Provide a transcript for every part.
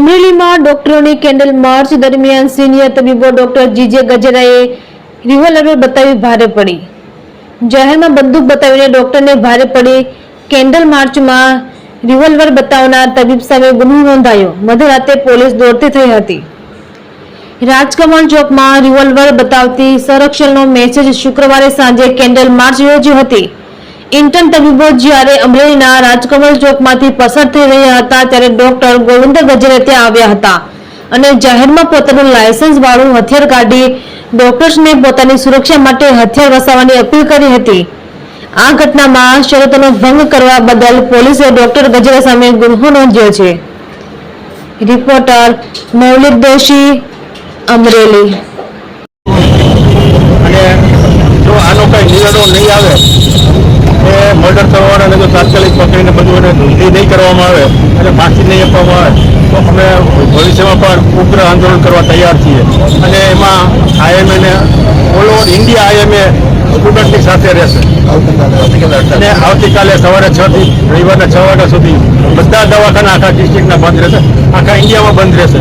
અમરેલીમાં ડોક્ટરોની candle march દરમિયાન સિનિયર તબીબો ડોક્ટર જીજે ગજરાએ રિવોલ્વર બતાવી ભારે પડી. જાહેરમાં બંદૂક બતાવીને ડોક્ટરને ભારે પડી. કેન્ડલ માર્ચમાં રિવોલ્વર બતાવનાર તબીબ સામે ગુનો નોંધાયો. મધરાતે પોલીસ દોડતી થઈ હતી. રાજકમલ ચોકમાં રિવોલ્વર બતાવતી સંરક્ષણનો મેસેજ શુક્રવારે સાંજે કેન્ડલ માર્ચ યોજી હતી. ઇન્ટર્ન તબીબો જ્યારે અમરેલીના રાજકમલ ચોકમાંથી પસાર થઈ રહ્યા હતા, ત્યારે ડોક્ટર ગોવિંદ ગજરે ત્યાં આવ્યા હતા અને જાહેરમાં પોતાનું લાયસન્સ વાળું હથિયાર કાઢી ડોક્ટર્સને પોતાની સુરક્ષા માટે હથિયાર વસાવવાની અપીલ કરી હતી. આ ઘટનામાં શરતોનો ભંગ કરવા બદલ પોલીસે ડોક્ટર ગજરા સામે ગુન્હો નોંધ્યો છે. રિપોર્ટર મૌલિક દોશી, અમરેલી. અને જો આનો કઈ નિવેડો નહીં આવે મર્ડર થવાવાળાને જો તાત્કાલિક પકડીને બધું એને નોંધણી નહીં કરવામાં આવે અને ફાંસી નહીં આપવામાં આવે, તો અમે ભવિષ્યમાં પણ ઉગ્ર આંદોલન કરવા તૈયાર છીએ. અને એમાં આઈએમએને ઓલ ઓવર ઇન્ડિયા આઈએમએ સ્ટુડન્ટની સાથે રહેશે. અને આવતીકાલે સવારે છ થી રવિવારના છ વાગ્યા સુધી બધા દવાખાના આખા ડિસ્ટ્રિક્ટના બંધ રહેશે, આખા ઇન્ડિયામાં બંધ રહેશે.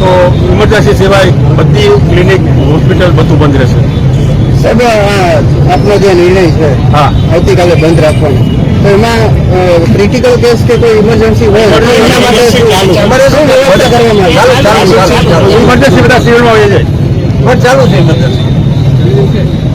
તો ઇમરજન્સી સિવાય બધી ક્લિનિક હોસ્પિટલ બધું બંધ રહેશે. સાહેબ આપનો જે નિર્ણય છે હા. આવતીકાલે બંધ રાખવાનો. તો એમાં ક્રિટિકલ કેસ કે કોઈ ઇમરજન્સી હોય તો એના માટે શું અમારે શું વ્યવસ્થા કરવામાં આવે? ઇમરજન્સી બધા સિવિલમાં હોય છે ચાલુ છે ઇમરજન્સી